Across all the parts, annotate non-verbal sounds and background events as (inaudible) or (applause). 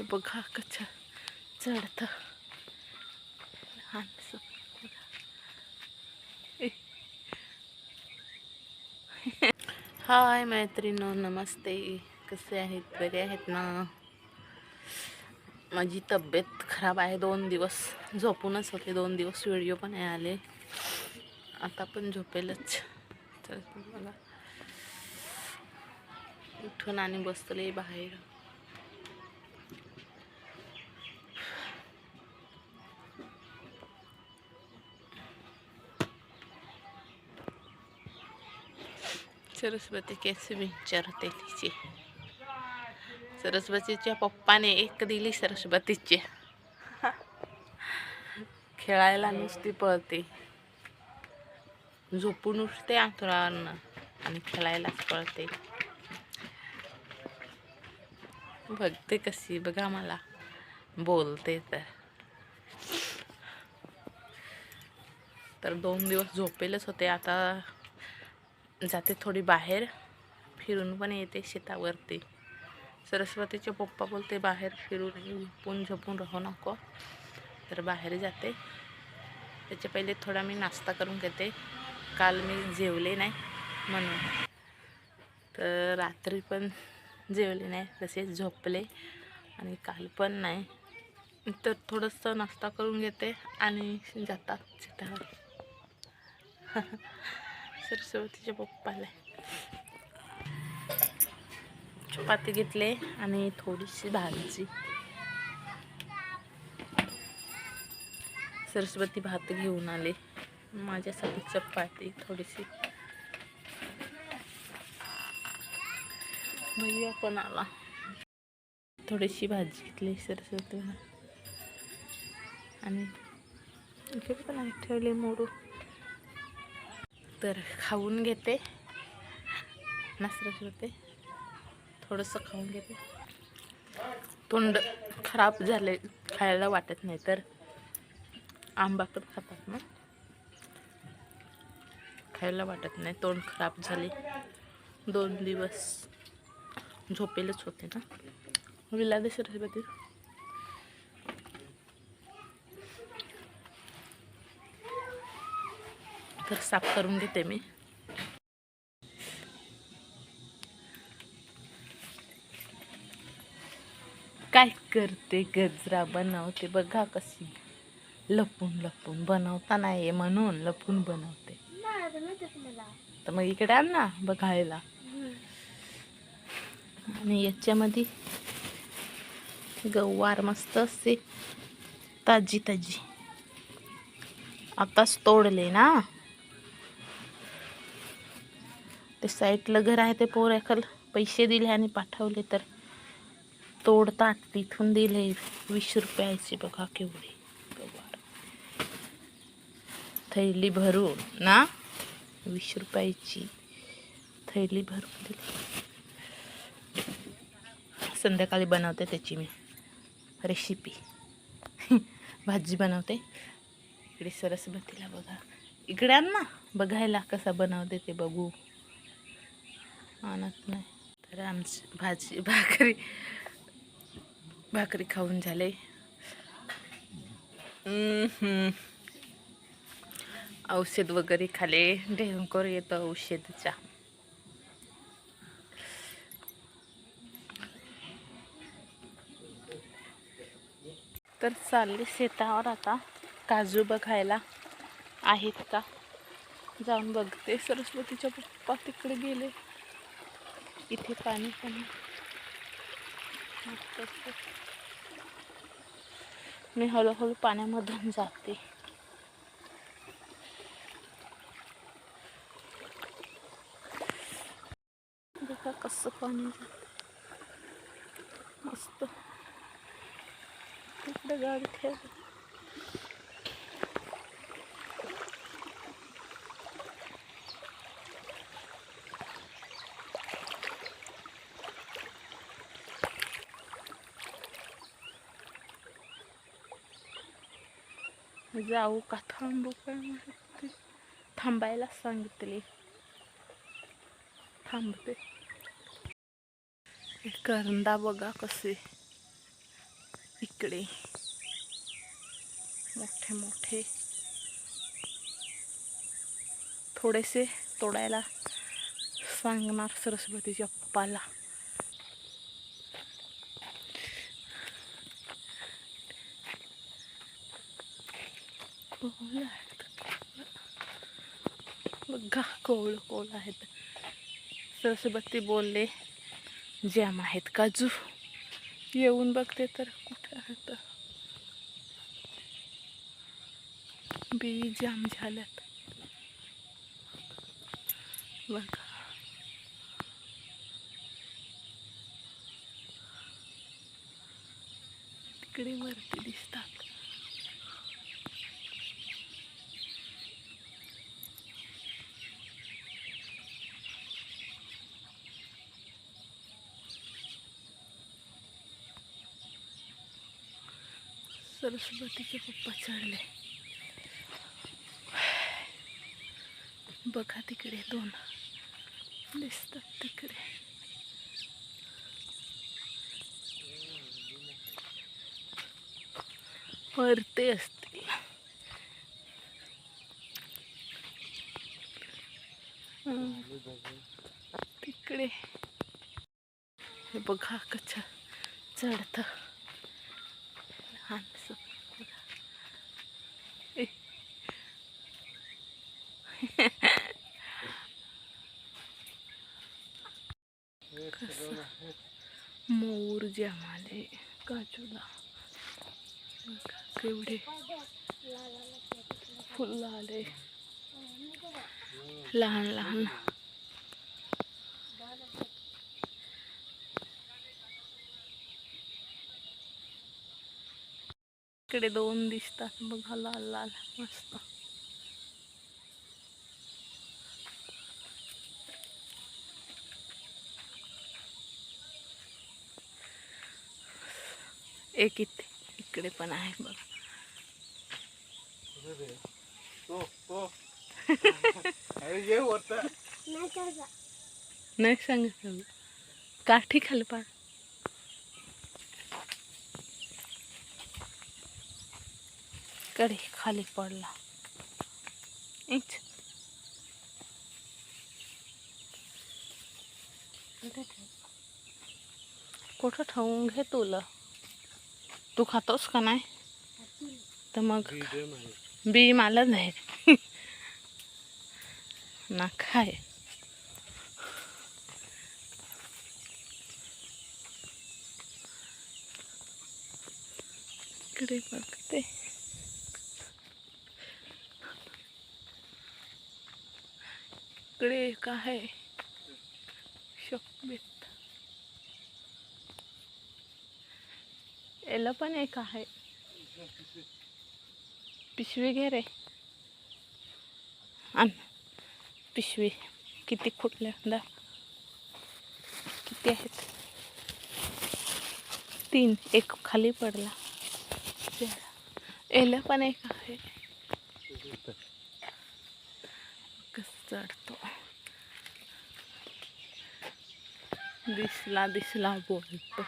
हे बघा कच चढतं. लहान हाय मैत्रिणो नमस्ते. कसे आहेत? बरे आहेत ना? माझी तब्येत खराब आहे दोन दिवस. झोपूनच होते दोन दिवस. व्हिडिओ पण नाही आले. आता पण झोपेलच. तर मला उठून आणि बसले बाहेर. सरस्वती केस विचारते तिची सरस्वतीच्या पप्पाने एक दिली सरस्वतीची. खेळायला नुसती पळते. झोपून उठते अंतरावरनं आणि खेळायलाच पळते. बघते कशी बघा मला. बोलते तर. तर दोन दिवस झोपेलच होते. आता जाते थोडी बाहेर. फिरून पण येते शेतावरती. सरस्वतीचे पप्पा बोलते बाहेर फिरून ये, झोपून झोपून राहू नको. तर बाहेर जाते. त्याच्या पहिले थोडा मी नाश्ता करून घेते. काल मी जेवले नाही म्हणून. तर रात्री पण जेवले नाही तसेच झोपले आणि काल पण नाही. तर थोडंसं नाश्ता करून घेते आणि जातात शेतावर. (laughs) सरस्वतीच्या पप्पाला चपाती घेतले आणि थोडीशी भाजी. सरस्वती भात घेऊन आले. माझ्यासाठी चपाती थोडीशी. भैया पण आला. थोडीशी भाजी घेतली सरस्वती आणि इकडे पण ठेवले मोडू. तर खाऊन घेते. नासरस होते थोडंसं खाऊन घेते. तोंड खराब झाले खायला वाटत नाही तर आंबा पण खातात ना. खायला वाटत नाही तोंड खराब झाले. दोन दिवस झोपेलच होते ना. विलादे सरस्वती तर साफ करून घेते मी. काय करते गजरा बनवते बघा कशी. लपून लपून बनवता नाही म्हणून लपून बनवते. तर मग इकडे आण ना बघायला. आणि याच्यामध्ये गवार मस्त असते ताजी ताजी. आताच तोडले ना. साईडला घर आहे ते पोर एखाल पैसे दिले आणि पाठवले तर तोडतात तिथून दिले. वीस रुपयाचे बघा केवढे. थैली भरून ना? वीस रुपयाची थैली भरून दिली. संध्याकाळी बनवते त्याची मी. रेसिपी. (laughs) भाजी बनवते. इकडे सरस्वतीला बघा. इकडे आण ना. बघायला कसा बनवते ते बघू. आणत नाही. तर आमची भाजी भाकरी भाकरी खाऊन झाले. औषध वगैरे खाले. ढेंकोर येतं औषधच्या तर चालले शेतावर आता. काजू बघायला आहेत का? जाऊन बघते. सरस्वतीच्या पप्पा तिकडे गेले. इथे पाणी पण मस्त मी हळूहळू पाण्यामधून जाते. बघा कसं पाणी मस्त. तिकडे गाडी ठेव जाऊ का? थांबू काय माहिती थांबायला सांगितले. थांबते. करंदा बघा कसे. इकडे. मोठे मोठे. थोडेसे तोडायला सांगणार सरस्वतीच्या पप्पाला. कोवळं आहेत. बघा कोवळं कोवळं आहेत. सरस्वती बोलले जॅम आहेत काजू. येऊन बघते तर कुठे आहेत? बी जाम झाल्यात. बघा. तिकडे वरती दिसतात. सरस्वतीचे पप्पा चढले. बघा तिकडे दोन. दिसतात तिकडे. परते असतील. तिकडे. हे बघा कच्छ चढतं. लहानसं बघा. ए. मोर जमाले काजूला केवढे फुलं आले लहान लहान इकडे दोन दिसतात बघा लाल लाल मस्त. एक इथे इकडे पण आहे बघा. तो तो नाही सांगत काठी खाली पा कडे खाली पडला. इच. कुठं ठेवून घे तुला? तू खातोस का नाही? तर मग बी मला नाही. (laughs) ना खाय. इकडे बघते. इकडे एक आहे. शोकबीत. याला पण एक आहे. पिशवी घे रे. आण. पिशवी. किती खुटल्या दा किती आहेत? तीन. एक खाली पडला. याला पण एक आहे. कसं चढतो? दिसला दिसला बोलतो.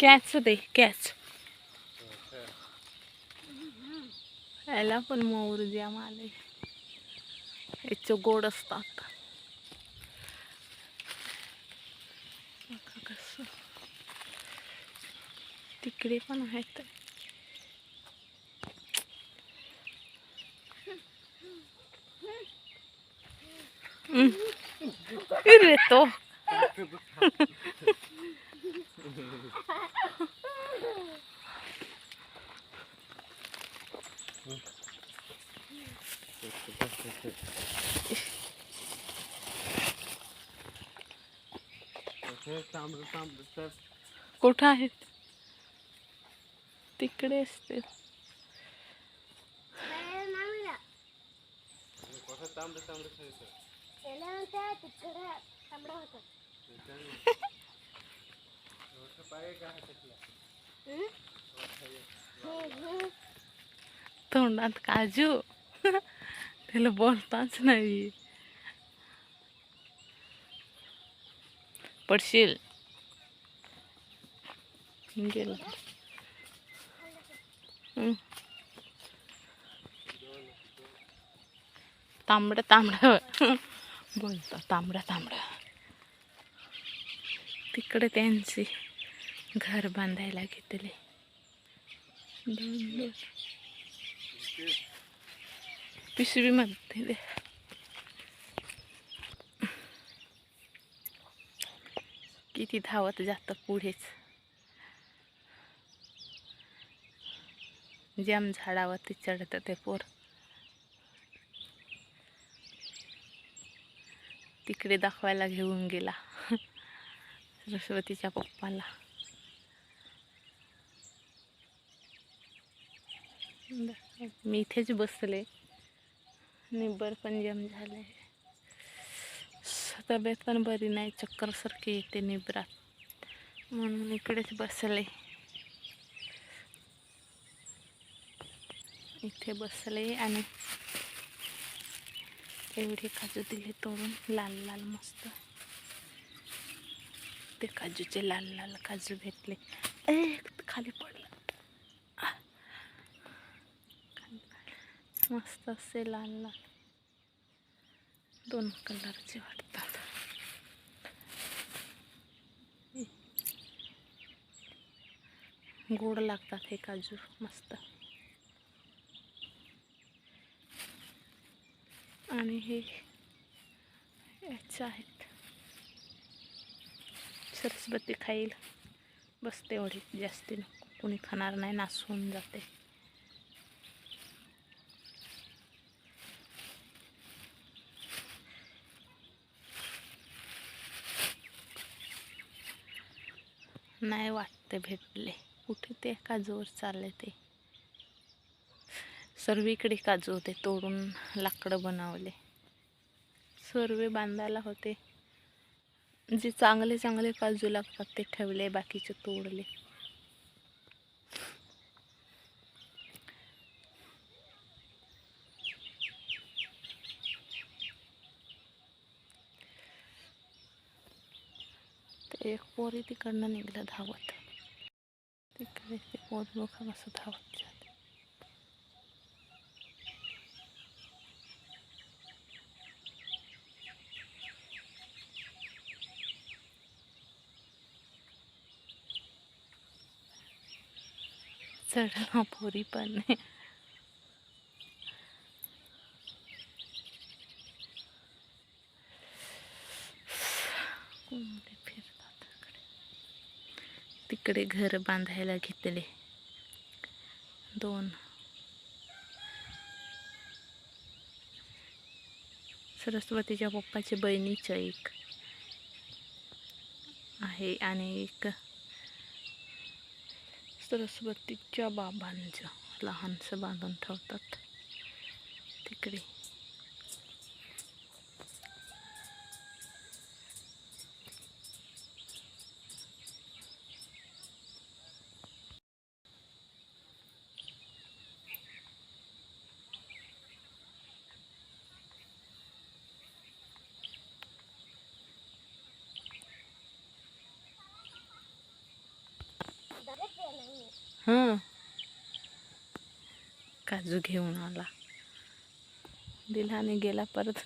कॅच दे कॅच. याला पण मोर द्या माले. याचे गोड असतात बघा कसं तिकडे पण आहेत. तो. कुठं आहेत? तिकडे असते. तोंडात काजू. त्याला बोलताच नाही. पडशील. गेलं. तांबडं तांबडं. बोलतो तांबडं तांबडं. तिकडे त्यांचे घर बांधायला घेतले. दोन दोन पिशवीमध्ये किती धावत जातं पुढेच. जम झाडावरती चढतं ते पोर. तिकडे दाखवायला घेऊन गेला. सरस्वतीच्या पप्पाला. मी इथेच बसले. निब्बर पण जम झाले. तब्येत पण बरी नाही. चक्कर सारखी येते निब्रात. म्हणून इकडेच बसले. इथे बसले आणि एवढे काजू दिले तोडून लाल लाल मस्त. ते काजूचे लाल लाल काजू भेटले खाली खाली पडलं. मस्त असे लाल लाल. दोन कलरचे वाटतात. गोड लागतात हे काजू मस्त. आणि हे याचं आहेत. सरस्वती खाईल. बस तेवढी जास्ती नको. कोणी खाणार नाही नासून जाते. नाही वाटते भेटले. कुठे ते? काजूवर चालले ते. सर्वीकडे काजू होते तोडून लाकडं बनवले. सर्वे बांधायला होते. जे चांगले चांगले काजू लागतात ते ठेवले बाकीचे तोडले. ते एक पोरी तिकडनं निघलं धावत. तिकडे ते पोर लोक कसं धावत जाते चढणं पोरी पण नाही. फिरतात तिकडे? घर बांधायला घेतले. दोन. सरस्वतीच्या पप्पाच्या बहिणीचं एक आहे आणि एक सरस्वतीच्या बाबांचं लहानसं बांधून ठेवतात. तिकडे काजू घेऊन आला. दिला आणि गेला परत.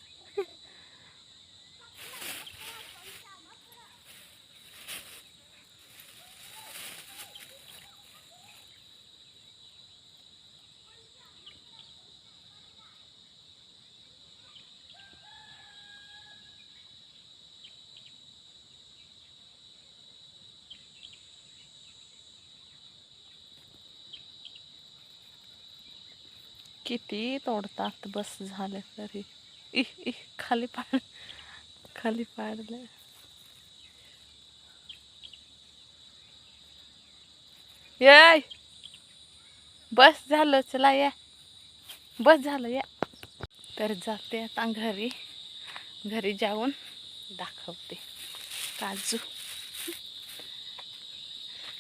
किती तोडतात बस झालं तरी. इ इ खाली पाड खाली पाडलं. ये बस झालं चला या. बस झालं या. तर जाते आता घरी. घरी जाऊन दाखवते. काजू.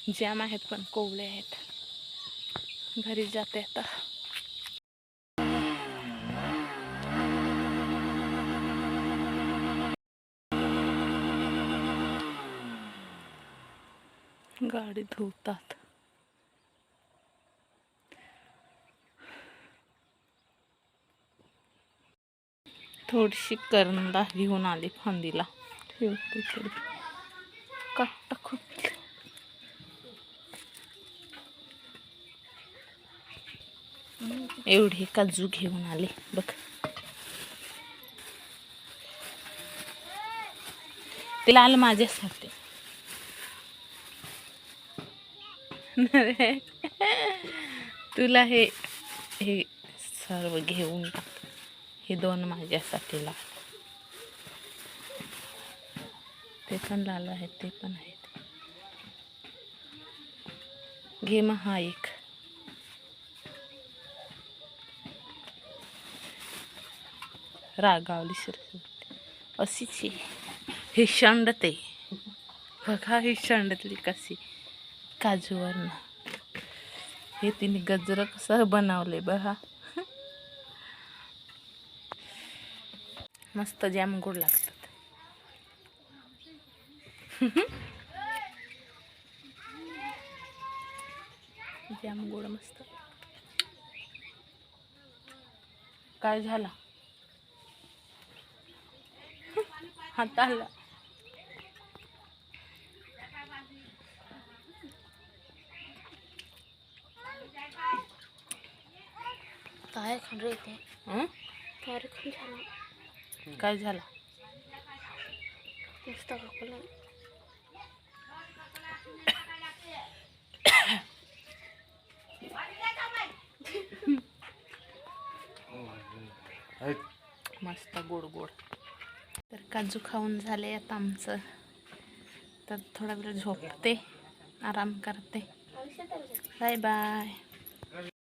(laughs) जॅम आहेत पण कोवळे आहेत. घरी जाते आता. गाडी धुवतात थोडीशी करंदा घेऊन आली फांदीला. ठेवते तरी कट्ट खूप एवढे काजू घेऊन आले. बघ. ते लाल माझ्यासाठी. अरे, तुला हे हे सर्व घेऊन टाक हे दोन माझ्यासाठी लाल ते पण लाल आहेत ते पण आहेत. घे मग हा एक. रागावली सर अशीच आहे ही शंडते बघा ही शंडतली कशी. काजूवरनं हे तिने गजर कसं बनवले बघा. मस्त जाम गोड लागतात. जाम गोड मस्त. काय झाला? हाताला काय खाण रे ते हं? काय खाण झालं. काय झाला? कापलं मस्त गोड गोड. तर काजू खाऊन झाले आता आमचं. तर थोडा वेळ झोपते आराम करते. Bye bye.